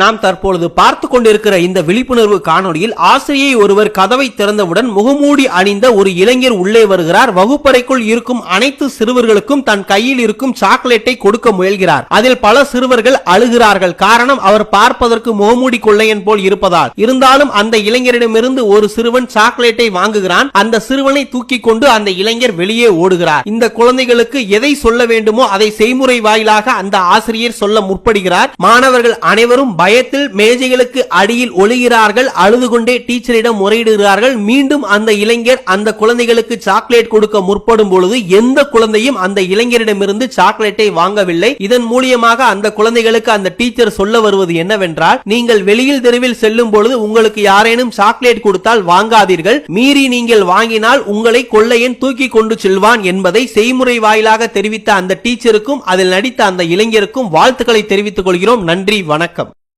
நாம் தற்பொழுது பார்த்து கொண்டிருக்கிற இந்த விழிப்புணர்வு காணொளியில் ஆசிரியை ஒருவர் கதவை திறந்தவுடன் முகமூடி அணிந்த ஒரு இளைஞர் உள்ளே வருகிறார். வகுப்பறைக்குள் இருக்கும் அனைத்து சிறுவர்களுக்கும் தன் கையில் இருக்கும் சாக்லேட்டை கொடுக்க முயல்கிறார். அதில் பல சிறுவர்கள் அழுகிறார்கள். காரணம் அவர் பார்ப்பதற்கு முகமூடி கொள்ளையன் போல் இருப்பதால். இருந்தாலும் அந்த இளைஞரிடமிருந்து ஒரு சிறுவன் சாக்லேட்டை வாங்குகிறான். அந்த சிறுவனை தூக்கி கொண்டு அந்த இளைஞர் வெளியே ஓடுகிறார். இந்த குழந்தைகளுக்கு எதை சொல்ல வேண்டுமோ அதை செய்முறை வாயிலாக அந்த ஆசிரியர் சொல்ல முற்படுகிறார். மாணவர்கள் அனைவரும் பயத்தில் மேஜைகளுக்கு அடியில் ஒழுகிறார்கள் அழுது கொண்டே டீச்சரிடம் முறையிடுகிறார்கள். மீண்டும் அந்த இளைஞர் அந்த குழந்தைகளுக்கு சாக்லேட் கொடுக்க முற்படும் பொழுது எந்த குழந்தையும் அந்த இளைஞரிடமிருந்து சாக்லேட்டை வாங்கவில்லை. இதன் மூலியமாக அந்த குழந்தைகளுக்கு அந்த டீச்சர் சொல்ல வருவது என்னவென்றால் நீங்கள் வெளியில் தெருவில் செல்லும் பொழுது உங்களுக்கு யாரேனும் சாக்லேட் கொடுத்தால் வாங்காதீர்கள். மீறி நீங்கள் வாங்கினால் உங்களை கொள்ளையன் தூக்கி கொண்டு செல்வான் என்பதை செய்முறை வாயிலாக தெரிவித்த அந்த டீச்சருக்கும் அதில் நடித்த அந்த இளைஞருக்கும் வாழ்த்துக்களை தெரிவித்துக் கொள்கிறோம். நன்றி வணக்கம்.